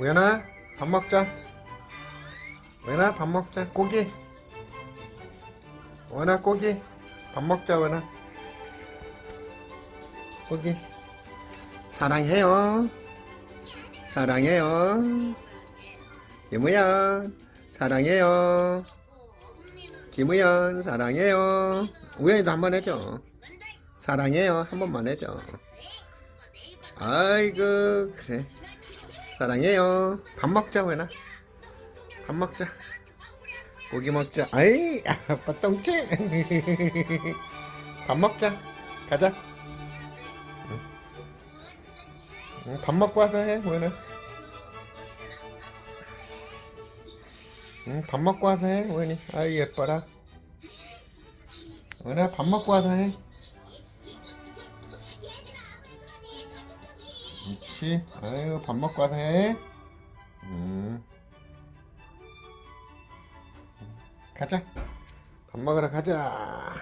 우연아 밥 먹자. 우연아 밥 먹자. 고기. 우연아 고기. 밥 먹자 우연아. 고기. 사랑해요. 사랑해요. 김우연 사랑해요. 김우연 사랑해요. 우연이도 한 번 해줘. 사랑해요. 한 번만 해줘. 아이고 그래 사랑해요. 밥 먹자 우연아. 밥 먹자. 고기 먹자. 아이 아빠 똥치 밥 먹자. 가자. 응. 응, 밥 먹고 와서 해 우연아. 응, 밥 먹고 와서 해 우연이. 아이 예뻐라. 우연아 밥 먹고 와서 해 그렇지 아유 밥 먹고 와서 해. 음. 가자. 밥 먹으러 가자